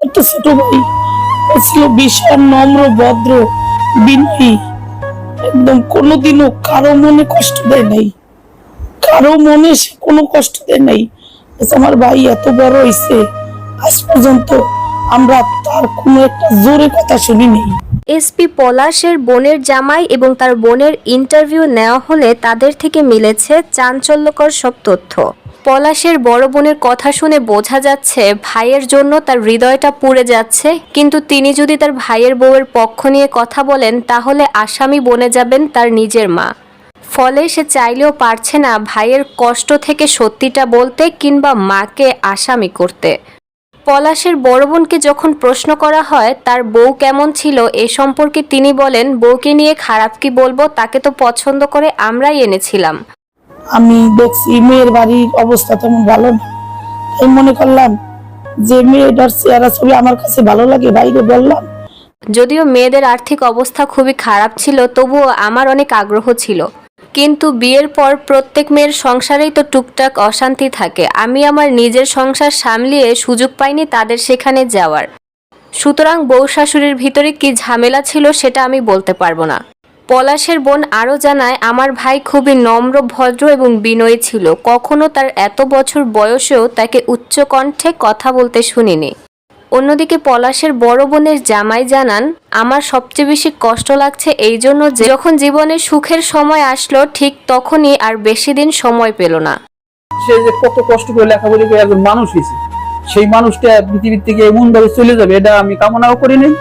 একটা ছোট ভাই। ছিল বিশাল নম্র, ভদ্র, বিনয়ী। একদম কোনোদিনও কারও মনে কষ্ট দেয় নাই। কারও মনে সে কোনো কষ্ট দেয় নাই। আমার ভাই এত বড় হয়েছে আজ পর্যন্ত আমরা তার কোনো একটা জোরে কথা শুনিনি। এসপি পলাশের বোনের জামাই এবং তার বোনের ইন্টারভিউ নেওয়া হলে তাদের থেকে মিলেছে চাঞ্চল্যকর সব তথ্য। পলাশের বড় বোনের কথা শুনে বোঝা যাচ্ছে ভাইয়ের জন্য তার হৃদয়টা পুড়ে যাচ্ছে। কিন্তু তিনি যদি তার ভাইয়ের বউয়ের পক্ষ নিয়ে কথা বলেন, তাহলে আসামি বনে যাবেন তার নিজের মা। ফলে সে চাইলেও পারছে না ভাইয়ের কষ্ট থেকে সত্যিটা বলতে কিংবা মাকে আসামি করতে। পলাশের বড় বোনকে যখন প্রশ্ন করা হয়, তার বউ কেমন ছিল এ সম্পর্কে তিনি বলেন, বউকে নিয়ে খারাপ কি বলব? তাকে তো পছন্দ করে আমরাই এনেছিলাম। আমি দেখছি মেয়ের বাড়ির অবস্থা তেমন ভালো না। মনে করলাম যে মেয়েটার চেহারা ছবি আমার কাছে ভালো লাগে, বাইরে বললাম। যদিও মেয়েদের আর্থিক অবস্থা খুবই খারাপ ছিল, তবুও আমার অনেক আগ্রহ ছিল। কিন্তু বিয়ের পর প্রত্যেক মেয়ের সংসারেই তো টুকটাক অশান্তি থাকে। আমি আমার নিজের সংসার সামলিয়ে সুযোগ পাইনি তাদের সেখানে যাওয়ার। সুতরাং বউ শাশুড়ির ভিতরে কি ঝামেলা ছিল সেটা আমি বলতে পারব না। পলাশের বোন আরও জানায়, আমার ভাই খুবই নম্র, ভদ্র এবং বিনয়ী ছিল। কখনো তার এত বছর বয়সেও তাকে উচ্চকণ্ঠে কথা বলতে শুনিনি। অন্যদিকে পলাশের বড় বোনের জামাই জানান, আমার সবচেয়ে বেশি কষ্ট লাগছে এই জন্য যে যখন জীবনে সুখের সময় আসলো, ঠিক তখনই আর বেশি দিন সময় পেল না। সে যে কত কষ্ট করে লেখাপড়ি করে একজন মানুষ হয়েছে, সেই মানুষটা পৃথিবীর থেকে এমন ভাবে চলে যাবে, এটা আমি কামনাও করি নাই।